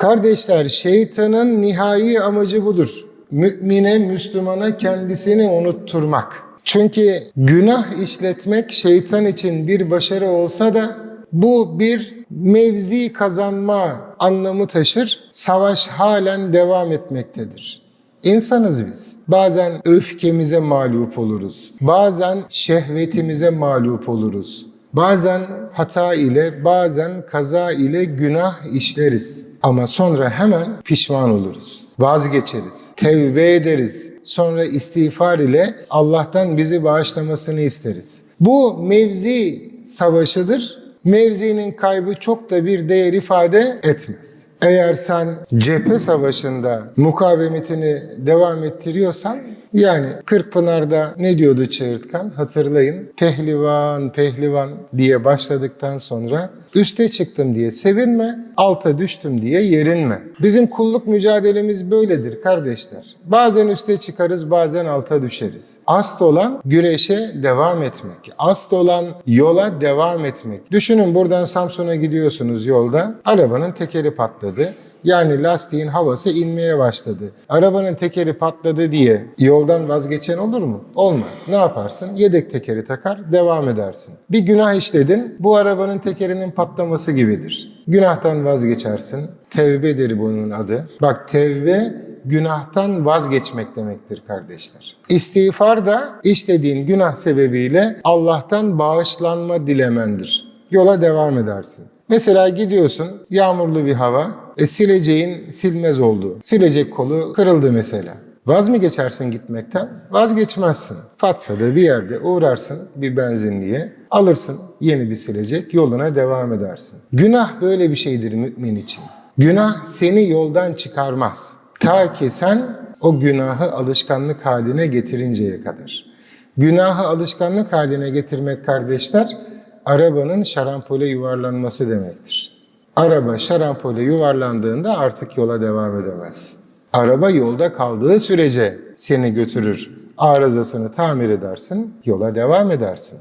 Kardeşler şeytanın nihai amacı budur. Mümine, Müslümana kendisini unutturmak. Çünkü günah işletmek şeytan için bir başarı olsa da bu bir mevzi kazanma anlamı taşır. Savaş halen devam etmektedir. İnsanız biz. Bazen öfkemize mağlup oluruz. Bazen şehvetimize mağlup oluruz. Bazen hata ile, bazen kaza ile günah işleriz. Ama sonra hemen pişman oluruz. Vazgeçeriz. Tevbe ederiz. Sonra istiğfar ile Allah'tan bizi bağışlamasını isteriz. Bu mevzi savaşıdır. Mevzinin kaybı çok da bir değer ifade etmez. Eğer sen cephe savaşında mukavemetini devam ettiriyorsan yani Kırkpınar'da ne diyordu Çığırtkan? Hatırlayın. Pehlivan, pehlivan diye başladıktan sonra üste çıktım diye sevinme, alta düştüm diye yerinme. Bizim kulluk mücadelemiz böyledir kardeşler. Bazen üste çıkarız, bazen alta düşeriz. Asıl olan güreşe devam etmek. Asıl olan yola devam etmek. Düşünün buradan Samsun'a gidiyorsunuz yolda. Arabanın tekeri patladı. Yani lastiğin havası inmeye başladı. Arabanın tekeri patladı diye yoldan vazgeçen olur mu? Olmaz. Ne yaparsın? Yedek tekeri takar, devam edersin. Bir günah işledin, bu arabanın tekerinin patlaması gibidir. Günahtan vazgeçersin. Tevbedir bunun adı. Bak tevbe günahtan vazgeçmek demektir kardeşler. İstiğfar da işlediğin günah sebebiyle Allah'tan bağışlanma dilemendir. Yola devam edersin. Mesela gidiyorsun yağmurlu bir hava, e, sileceğin silmez oldu. Silecek kolu kırıldı mesela. Vaz mı geçersin gitmekten? Vazgeçmezsin. Fatsa'da bir yerde uğrarsın bir benzinliğe, alırsın yeni bir silecek, yoluna devam edersin. Günah böyle bir şeydir mümin için. Günah seni yoldan çıkarmaz. Ta ki sen o günahı alışkanlık haline getirinceye kadar. Günahı alışkanlık haline getirmek kardeşler, arabanın şarampole yuvarlanması demektir. Araba şarampole yuvarlandığında artık yola devam edemez. Araba yolda kaldığı sürece seni götürür. Arızasını tamir edersin, yola devam edersin.